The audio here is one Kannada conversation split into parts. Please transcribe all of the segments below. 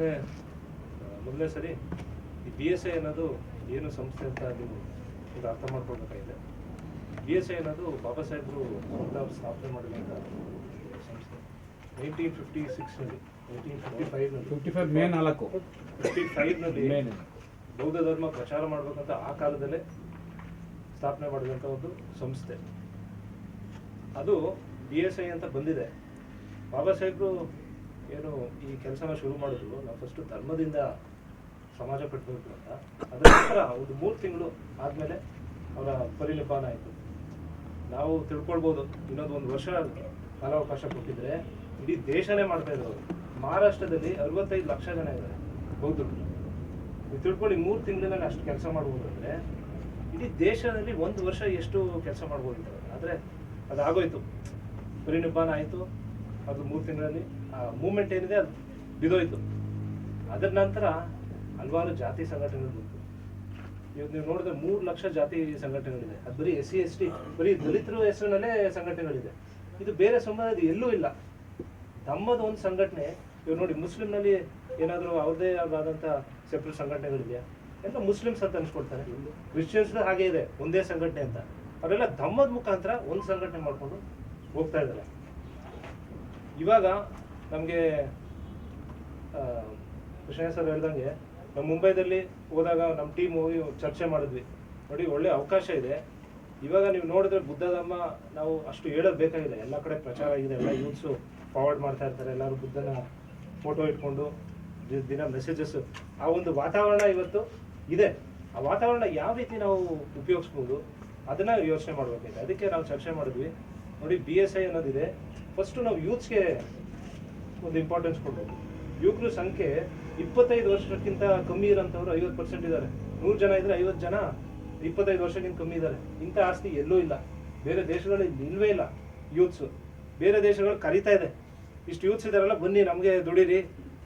ಮೊದಲನೇ ಮೊದಲನೇ ಸರಿ ಈ ಬಿ ಎಸ್ ಐ ಅನ್ನೋದು ಏನು ಸಂಸ್ಥೆ ಅಂತ ನೀವು ಈಗ ಅರ್ಥ ಮಾಡ್ಕೊಳ್ಬೇಕಾಗಿದೆ. ಬಿ ಎಸ್ ಐ ಅನ್ನೋದು ಬಾಬಾ ಸಾಹೇಬರು ಸ್ಥಾಪನೆ ಮಾಡಿದಂಥ ಸಂಸ್ಥೆ. ನೈನ್ಟೀನ್ ಫಿಫ್ಟಿ ಸಿಕ್ಸ್ನಲ್ಲಿ ನೈನ್ಟೀನ್ ಫಿಫ್ಟಿ ಫೈವ್ನಲ್ಲಿ ಫಿಫ್ಟಿ ಫೈವ್ ಮೇ ನಾಲ್ಕು. ಫಿಫ್ಟಿ ಫೈವ್ನಲ್ಲಿ ಬೌದ್ಧ ಧರ್ಮ ಪ್ರಚಾರ ಮಾಡಬೇಕಂತ ಆ ಕಾಲದಲ್ಲೇ ಸ್ಥಾಪನೆ ಮಾಡಿದಂಥ ಒಂದು ಸಂಸ್ಥೆ. ಅದು ಬಿ ಎಸ್ ಐ ಅಂತ ಬಂದಿದೆ. ಬಾಬಾ ಸಾಹೇಬರು ಏನು ಈ ಕೆಲಸನ ಶುರು ಮಾಡಿದ್ರು, ನಾವು ಫಸ್ಟು ಧರ್ಮದಿಂದ ಸಮಾಜ ಕಟ್ಟಬೇಕು ಅಂತ. ಅದರ ನಂತರ ಒಂದು ಮೂರು ತಿಂಗಳು ಆದಮೇಲೆ ಅವರ ಪರಿಲಿಪಾನ ಆಯಿತು. ನಾವು ತಿಳ್ಕೊಳ್ಬೋದು, ಇನ್ನೊಂದು ಒಂದು ವರ್ಷ ಕಾಲಾವಕಾಶ ಕೊಟ್ಟಿದ್ರೆ ಇಡೀ ದೇಶನೇ ಮಾಡ್ತಾ ಇದ್ರು ಮಹಾರಾಷ್ಟ್ರದಲ್ಲಿ ಅರವತ್ತೈದು ಲಕ್ಷ ಜನ ಇದ್ದಾರೆ, ಬೌದ್ಧರು. ನೀವು ತಿಳ್ಕೊಳ್ಳಿ, ಮೂರು ತಿಂಗಳಿನಲ್ಲಿ ಅಷ್ಟು ಕೆಲಸ ಮಾಡ್ಬೋದು ಅಂದರೆ, ಇಡೀ ದೇಶದಲ್ಲಿ ಒಂದು ವರ್ಷ ಎಷ್ಟು ಕೆಲಸ ಮಾಡ್ಬೋದು ಆದರೆ ಅದಾಗೋಯ್ತು. ಪರಿನಿಬ್ಬಾನ ಆಯಿತು. ಅದು ಮೂರು ತಿಂಗಳಲ್ಲಿ, ಆ ಮೂಮೆಂಟ್ ಏನಿದೆ ಅದು ಬಿದೋಯ್ತು. ಅದರ ನಂತರ ಹಲವಾರು ಜಾತಿ ಸಂಘಟನೆಗಳು ಬಂತು. ಇವತ್ತು ನೀವು ನೋಡಿದ್ರೆ ಮೂರು ಲಕ್ಷ ಜಾತಿ ಸಂಘಟನೆಗಳಿದೆ. ಅದು ಬರೀ ಎಸ್ ಸಿ, ಎಸ್ ಟಿ, ಬರೀ ದಲಿತರು ಹೆಸರಿನಲ್ಲೇ ಸಂಘಟನೆಗಳಿದೆ. ಇದು ಬೇರೆ ಸಮುದಾಯದ ಎಲ್ಲೂ ಇಲ್ಲ. ತಮ್ಮದು ಒಂದು ಸಂಘಟನೆ ಇವ್ರು ನೋಡಿ ಮುಸ್ಲಿಂನಲ್ಲಿ ಏನಾದರೂ ಅವ್ರದೇ ಆದಂಥ ಸೆಪ್ರೇಟ್ ಸಂಘಟನೆಗಳಿದೆಯಾ? ಎಲ್ಲ ಮುಸ್ಲಿಮ್ಸ್ ಅಂತ ಅನ್ಸ್ಕೊಳ್ತಾರೆ. ಕ್ರಿಶ್ಚಿಯನ್ಸ್ ಹಾಗೆ ಇದೆ, ಒಂದೇ ಸಂಘಟನೆ ಅಂತ. ಅವರೆಲ್ಲ ಧಮ್ಮದ ಮುಖಾಂತರ ಒಂದು ಸಂಘಟನೆ ಮಾಡ್ಕೊಂಡು ಹೋಗ್ತಾ ಇದ್ದಾರೆ. ಇವಾಗ ನಮಗೆ ಕೃಷ್ಣ ಸರ್ ಹೇಳ್ದಂಗೆ ನಮ್ಮ ಮುಂಬೈದಲ್ಲಿ ಹೋದಾಗ ನಮ್ಮ ಟೀಮ್ ಹೋಗಿ ಚರ್ಚೆ ಮಾಡಿದ್ವಿ. ನೋಡಿ, ಒಳ್ಳೆ ಅವಕಾಶ ಇದೆ. ಇವಾಗ ನೀವು ನೋಡಿದ್ರೆ ಬುದ್ಧ ಧರ್ಮ ನಾವು ಅಷ್ಟು ಹೇಳೋದು ಬೇಕಾಗಿದೆ ಎಲ್ಲ ಕಡೆ ಪ್ರಚಾರ ಆಗಿದೆ, ಎಲ್ಲ ಯೂತ್ಸು ಫಾರ್ವರ್ಡ್ ಮಾಡ್ತಾ ಇರ್ತಾರೆ. ಎಲ್ಲರೂ ಬುದ್ಧನ ಫೋಟೋ ಇಟ್ಕೊಂಡು ದಿನ ಮೆಸೇಜಸ್ ಆ ಒಂದು ವಾತಾವರಣ ಇವತ್ತು ಇದೆ. ಆ ವಾತಾವರಣ ಯಾವ ರೀತಿ ನಾವು ಉಪಯೋಗಿಸ್ಬೋದು, ಅದನ್ನ ಯೋಚನೆ ಮಾಡಬೇಕಾಗಿದೆ ಅದಕ್ಕೆ ನಾವು ಚರ್ಚೆ ಮಾಡಿದ್ವಿ. ನೋಡಿ ಬಿ ಎಸ್ ಐ ಅನ್ನೋದಿದೆ. ಫಸ್ಟು ನಾವು ಯೂತ್ಸ್ಗೆ ಒಂದು ಇಂಪಾರ್ಟೆನ್ಸ್ ಕೊಡಬೇಕು. ಯುವಕರ ಸಂಖ್ಯೆ ಇಪ್ಪತ್ತೈದು ವರ್ಷಕ್ಕಿಂತ ಕಮ್ಮಿ ಇರೋಂಥವ್ರು ಐವತ್ತು ಪರ್ಸೆಂಟ್ ಇದ್ದಾರೆ. ನೂರು ಜನ ಇದ್ರೆ ಐವತ್ತು ಜನ ಇಪ್ಪತ್ತೈದು ವರ್ಷಕ್ಕಿಂತ ಕಮ್ಮಿ ಇದ್ದಾರೆ. ಇಂಥ ಆಸ್ತಿ ಎಲ್ಲೂ ಇಲ್ಲ. ಬೇರೆ ದೇಶಗಳಲ್ಲಿ ಇಲ್ವೇ ಇಲ್ಲ ಯೂತ್ಸು ಬೇರೆ ದೇಶಗಳು ಕರೀತಾ ಇದೆ. ಇಷ್ಟು ಯೂತ್ಸ್ ಇದಾರಲ್ಲ ಬನ್ನಿ ನಮಗೆ ದುಡೀರಿ.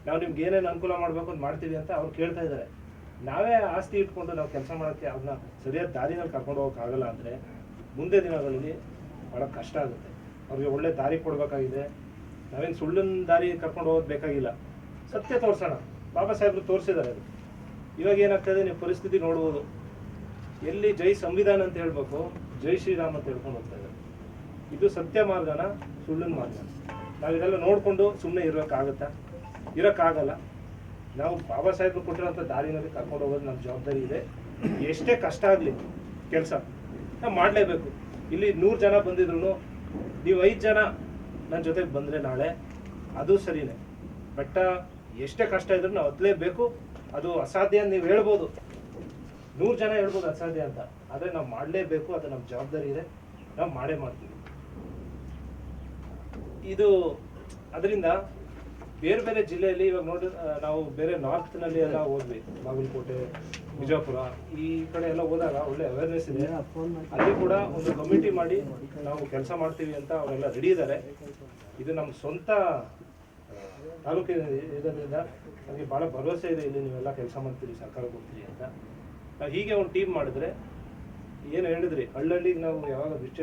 ನಾವು ನಿಮ್ಗೆ ಏನೇನು ಅನುಕೂಲ ಮಾಡಬೇಕು ಅಂತ ಮಾಡ್ತೀವಿ ಅಂತ ಅವ್ರು ಕೇಳ್ತಾ ಇದ್ದಾರೆ. ನಾವೇ ಆಸ್ತಿ ಇಟ್ಕೊಂಡು ನಾವು ಕೆಲಸ ಮಾಡೋಕ್ಕೆ ಅದನ್ನ ಸರಿಯಾದ ದಾರಿನಲ್ಲಿ ಕರ್ಕೊಂಡು ಹೋಗೋಕ್ಕಾಗಲ್ಲ ಅಂದರೆ ಮುಂದೆ ದಿನಗಳಲ್ಲಿ ಭಾಳ ಕಷ್ಟ ಆಗುತ್ತೆ. ಅವ್ರಿಗೆ ಒಳ್ಳೆ ದಾರಿ ಕೊಡಬೇಕಾಗಿದೆ. ನಾವೇನು ಸುಳ್ಳಿನ ದಾರಿ ಕರ್ಕೊಂಡು ಹೋಗೋದು ಬೇಕಾಗಿಲ್ಲ. ಸತ್ಯ ತೋರ್ಸೋಣ. ಬಾಬಾ ಸಾಹೇಬ್ರು ತೋರಿಸಿದ್ದಾರೆ ಅದು. ಇವಾಗ ಏನಾಗ್ತದೆ? ನೀವು ಪರಿಸ್ಥಿತಿ ನೋಡ್ಬೋದು. ಎಲ್ಲಿ ಜೈ ಸಂವಿಧಾನ ಅಂತ ಹೇಳ್ಬೇಕು, ಜೈ ಶ್ರೀರಾಮ್ ಅಂತ ಹೇಳ್ಕೊಂಡು ಹೋಗ್ತಾ ಇದ್ದಾರೆ. ಇದು ಸತ್ಯ ಮಾರ್ಗನ ಸುಳ್ಳಿನ ಮಾರ್ಗ. ನಾವು ಇದೆಲ್ಲ ನೋಡಿಕೊಂಡು ಸುಮ್ಮನೆ ಇರೋಕ್ಕಾಗತ್ತಾ? ಇರೋಕ್ಕಾಗಲ್ಲ. ನಾವು ಬಾಬಾ ಸಾಹೇಬ್ರು ಕೊಟ್ಟಿರೋಂಥ ದಾರಿನಲ್ಲಿ ಕರ್ಕೊಂಡು ಹೋಗೋದು ನಮ್ಮ ಜವಾಬ್ದಾರಿ ಇದೆ. ಎಷ್ಟೇ ಕಷ್ಟ ಆಗಲಿ, ಕೆಲಸ, ನಾವು ಮಾಡಲೇಬೇಕು. ಇಲ್ಲಿ ನೂರು ಜನ ಬಂದಿದ್ರು ನೀವು ಐದು ಜನ ನನ್ನ ಜೊತೆಗೆ ಬಂದರೆ ನಾಳೆ, ಅದು ಸರಿನೇ. ಬಟ್, ಎಷ್ಟೇ ಕಷ್ಟ ಇದ್ರೂ ನಾವು ಹತ್ತಲೇಬೇಕು ಅದು ಅಸಾಧ್ಯ ಅಂತ ನೀವು ಹೇಳ್ಬೋದು. ನೂರು ಜನ ಹೇಳ್ಬೋದು ಅಸಾಧ್ಯ ಅಂತ. ಆದರೆ ನಾವು ಮಾಡಲೇಬೇಕು, ಅದು ನಮ್ಮ ಜವಾಬ್ದಾರಿ ಇದೆ. ನಾವು ಮಾಡೇ ಮಾಡ್ತೀವಿ. ಇದು, ಅದರಿಂದ ಬೇರೆ ಬೇರೆ ಜಿಲ್ಲೆಯಲ್ಲಿ ಇವಾಗ ನೋಡಿ ನಾವು ಬೇರೆ ನಾರ್ತ್ನಲ್ಲಿ ಎಲ್ಲ ಹೋದ್ವಿ. ಬಾಗಲಕೋಟೆ ಬಿಜಾಪುರ ಈ ಕಡೆ ಎಲ್ಲ ಹೋದಾಗ ಒಳ್ಳೆ ಅವೇರ್ನೆಸ್ ಇದೆ. ಅಲ್ಲಿ ಕೂಡ ಒಂದು ಕಮಿಟಿ ಮಾಡಿ ನಾವು ಕೆಲಸ ಮಾಡ್ತೀವಿ ಅಂತ ಅವರೆಲ್ಲ ರೆಡಿ ಇದ್ದಾರೆ. ಇದು ನಮ್ಮ ಸ್ವಂತ ತಾಲೂಕಿನ ಇದರಿಂದ ನಮಗೆ ಭಾಳ ಭರವಸೆ ಇದೆ ಇಲ್ಲಿ ನೀವೆಲ್ಲ ಕೆಲಸ ಮಾಡ್ತೀರಿ ಸರ್ಕಾರ ಕೊಡ್ತೀರಿ ಅಂತ. ನಾವು ಹೀಗೆ ಒಂದು ಟೀಮ್ ಮಾಡಿದ್ರೆ ಏನು ಹೇಳಿದ್ರಿ ಹಳ್ಳಳ್ಳಿಗೆ ನಾವು ಯಾವಾಗ ವಿಚ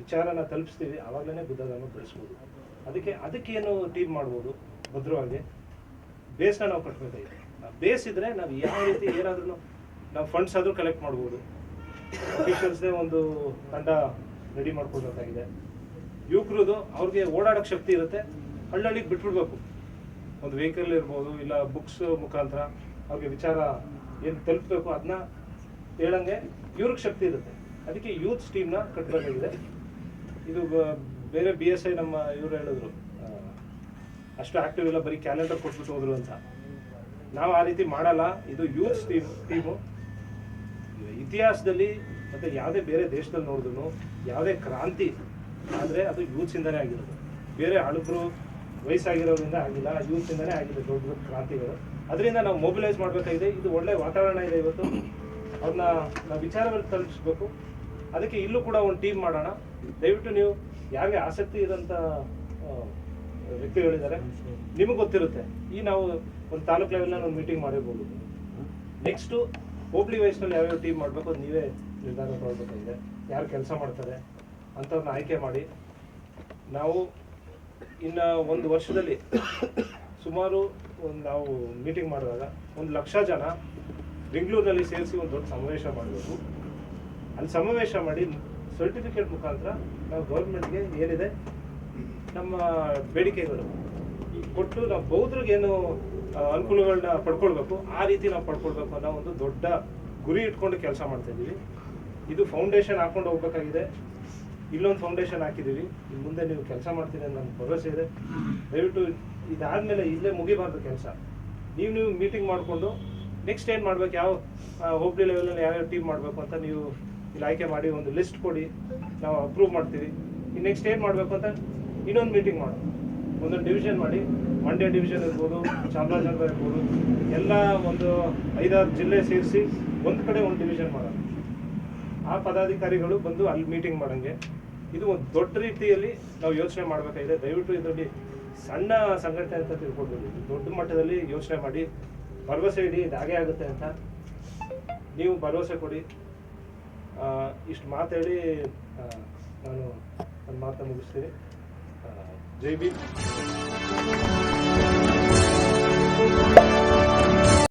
ವಿಚಾರನ ತಲುಪಿಸ್ತೀವಿ ಆವಾಗಲೇ ಬುದ್ಧಗಳನ್ನು ಬೆಳೆಸ್ಬೋದು. ಅದಕ್ಕೆ ಅದಕ್ಕೇನು ಟೀಮ್ ಮಾಡ್ಬೋದು? ಭದ್ರವಾಗಿ ಬೇಸ್ನ ನಾವು ಕಟ್ಟಬೇಕಾಗಿದೆ ಬೇಸ್ ಇದ್ರೆ ನಾವು ಯಾವ ರೀತಿ ಏನಾದ್ರೂ ನಾವು ಫಂಡ್ಸ್ ಆದರೂ ಕಲೆಕ್ಟ್ ಮಾಡ್ಬೋದು. ಅಫಿಷಿಯಲ್ಸ್ದೇ ಒಂದು ತಂಡ ರೆಡಿ ಮಾಡ್ಕೊಳ್ಬೇಕಾಗಿದೆ. ಯುವಕರದು ಅವ್ರಿಗೆ ಓಡಾಡೋಕ್ಕೆ ಶಕ್ತಿ ಇರುತ್ತೆ. ಹಳ್ಳಿಗೆ ಬಿಟ್ಬಿಡ್ಬೇಕು. ಒಂದು ವೆಹಿಕಲ್ ಇರ್ಬೋದು, ಇಲ್ಲ ಬುಕ್ಸ್ ಮುಖಾಂತರ ಅವ್ರಿಗೆ ವಿಚಾರ ಏನು ತಲುಪಬೇಕು ಅದನ್ನ ಹೇಳಂಗೆ ಇವ್ರಿಗೆ ಶಕ್ತಿ ಇರುತ್ತೆ. ಅದಕ್ಕೆ ಯೂತ್ ಸ್ಟೀಮ್ನ ಕಟ್ಟಬೇಕಾಗಿದೆ ಇದು ಬೇರೆ ಬಿ ಎಸ್ ಐ ನಮ್ಮ ಇವರು ಹೇಳಿದ್ರು. ಅಷ್ಟು ಆಕ್ಟಿವ್ ಇಲ್ಲ, ಬರೀ ಕ್ಯಾಲೆಂಡರ್ ಕೊಟ್ಬಿಟ್ಟು ಹೋದ್ರು ಅಂತ. ನಾವು ಆ ರೀತಿ ಮಾಡಲ್ಲ, ಇದು ಯೂತ್ಸ್ ಟೀಮ್ ಟೀಮು ಇತಿಹಾಸದಲ್ಲಿ ಮತ್ತೆ ಯಾವುದೇ ಬೇರೆ ದೇಶದಲ್ಲಿ ನೋಡಿದ್ರು ಯಾವುದೇ ಕ್ರಾಂತಿ ಆದರೆ ಅದು ಯೂತ್ಸ್ ಇಂದಾನೇ ಆಗಿರೋದು. ಬೇರೆ ಹಳಬರು ವಯಸ್ಸಾಗಿರೋದ್ರಿಂದ ಆಗಿಲ್ಲ ಯೂತ್ ಇಂದಾನೇ ಆಗಿದೆ ದೊಡ್ಡ ದೊಡ್ಡ ಕ್ರಾಂತಿಗಳು. ಅದರಿಂದ ನಾವು ಮೊಬಿಲೈಸ್ ಮಾಡಬೇಕಾಗಿದೆ, ಇದು ಒಳ್ಳೆ ವಾತಾವರಣ ಇದೆ ಇವತ್ತು. ಅವ್ರನ್ನ ನಾವು ವಿಚಾರವಾಗಿ ತಲುಪಿಸ್ಬೇಕು. ಅದಕ್ಕೆ ಇಲ್ಲೂ ಕೂಡ ಒಂದು ಟೀಮ್ ಮಾಡೋಣ. ದಯವಿಟ್ಟು ನೀವು ಯಾರಿಗೆ ಆಸಕ್ತಿ ಇರೋಂಥ ವ್ಯಕ್ತಿಗಳಿದ್ದಾರೆ, ನಿಮಗೆ ಗೊತ್ತಿರುತ್ತೆ. ಈ ನಾವು ಒಂದು ತಾಲೂಕ್ ಲೆವೆಲ್ ಒಂದು ಮೀಟಿಂಗ್ ಮಾಡಿರ್ಬೋದು. ನೆಕ್ಸ್ಟು ಹೋಬ್ಳಿ ವಯಸ್ಸಿನಲ್ಲಿ ಯಾವ್ಯಾವ ಟೀಮ್ ಮಾಡಬೇಕು ಅದು ನೀವೇ ನಿರ್ಧಾರ ತಗೊಳ್ಬೇಕಾಗಿದೆ. ಯಾರು ಕೆಲಸ ಮಾಡ್ತಾರೆ ಅಂಥವ್ರನ್ನ ಆಯ್ಕೆ ಮಾಡಿ. ನಾವು ಇನ್ನು ಒಂದು ವರ್ಷದಲ್ಲಿ ಸುಮಾರು ಒಂದು ನಾವು ಮೀಟಿಂಗ್ ಮಾಡಿದಾಗ ಒಂದು ಲಕ್ಷ ಜನ ಬೆಂಗಳೂರಿನಲ್ಲಿ ಸೇರಿಸಿ ಒಂದು ದೊಡ್ಡ ಸಮಾವೇಶ ಮಾಡಬೇಕು. ಅಲ್ಲಿ ಸಮಾವೇಶ ಮಾಡಿ ಸರ್ಟಿಫಿಕೇಟ್ ಮುಖಾಂತರ ನಾವು ಗೌರ್ಮೆಂಟ್ಗೆ ಏನಿದೆ ನಮ್ಮ ಬೇಡಿಕೆಗಳು. ಕೊಟ್ಟು ನಾವು ಬೌದ್ರಿಗೆ ಏನು ಅನುಕೂಲಗಳನ್ನ ಪಡ್ಕೊಳ್ಬೇಕು, ಆ ರೀತಿ ನಾವು ಪಡ್ಕೊಳ್ಬೇಕು ಅನ್ನೋ ಒಂದು ದೊಡ್ಡ ಗುರಿ ಇಟ್ಕೊಂಡು ಕೆಲಸ ಮಾಡ್ತಾ ಇದ್ದೀವಿ. ಇದು ಫೌಂಡೇಶನ್ ಹಾಕೊಂಡು ಹೋಗ್ಬೇಕಾಗಿದೆ. ಇಲ್ಲೊಂದು ಫೌಂಡೇಶನ್ ಹಾಕಿದ್ದೀವಿ. ಇನ್ನು ಮುಂದೆ ನೀವು ಕೆಲಸ ಮಾಡ್ತೀರಿ ಅಂತ ನಮ್ಗೆ ಭರವಸೆ ಇದೆ. ದಯವಿಟ್ಟು ಇದಾದ್ಮೇಲೆ ಇಲ್ಲೇ ಮುಗಿಬಾರ್ದು ಕೆಲಸ. ನೀವು ನೀವು ಮೀಟಿಂಗ್ ಮಾಡಿಕೊಂಡು ನೆಕ್ಸ್ಟ್ ಏನು ಮಾಡ್ಬೇಕು, ಯಾವ ಹೋಬ್ಳಿ ಲೆವೆಲಲ್ಲಿ ಯಾವ್ಯಾವ ಟೀಮ್ ಮಾಡಬೇಕು ಅಂತ ನೀವು ಇಲ್ಲಿ ಆಯ್ಕೆ ಮಾಡಿ ಒಂದು ಲಿಸ್ಟ್ ಕೊಡಿ. ನಾವು ಅಪ್ರೂವ್ ಮಾಡ್ತೀವಿ. ನೆಕ್ಸ್ಟ್ ಏನು ಮಾಡಬೇಕು ಅಂತ ಇನ್ನೊಂದು ಮೀಟಿಂಗ್ ಮಾಡೋದು ಒಂದೊಂದು ಡಿವಿಷನ್ ಮಾಡಿ ಮಂಡ್ಯ ಡಿವಿಷನ್ ಇರ್ಬೋದು, ಚಾಮರಾಜನಗರ ಇರ್ಬೋದು, ಎಲ್ಲ ಒಂದು ಐದಾರು ಜಿಲ್ಲೆ ಸೇರಿಸಿ ಒಂದು ಕಡೆ ಒಂದು ಡಿವಿಷನ್ ಮಾಡೋದು ಆ ಪದಾಧಿಕಾರಿಗಳು ಬಂದು ಅಲ್ಲಿ ಮೀಟಿಂಗ್ ಮಾಡೋಂಗೆ. ಇದು ಒಂದು ದೊಡ್ಡ ರೀತಿಯಲ್ಲಿ ನಾವು ಯೋಚನೆ ಮಾಡಬೇಕಾಗಿದೆ. ದಯವಿಟ್ಟು ಇದರಲ್ಲಿ ಸಣ್ಣ ಸಂಘಟನೆ ಅಂತ ತಿಳ್ಕೊಡ್ಬೋದು ದೊಡ್ಡ ಮಟ್ಟದಲ್ಲಿ ಯೋಚನೆ ಮಾಡಿ. ಭರವಸೆ ಇಡಿ ಇದಾಗೆ ಆಗುತ್ತೆ ಅಂತ ನೀವು ಭರವಸೆ ಕೊಡಿ. ಇಷ್ಟು ಮಾತಾಡಿ ನಾನು ನನ್ನ ಮಾತನ್ನು ಮುಗಿಸ್ತೀನಿ. JB。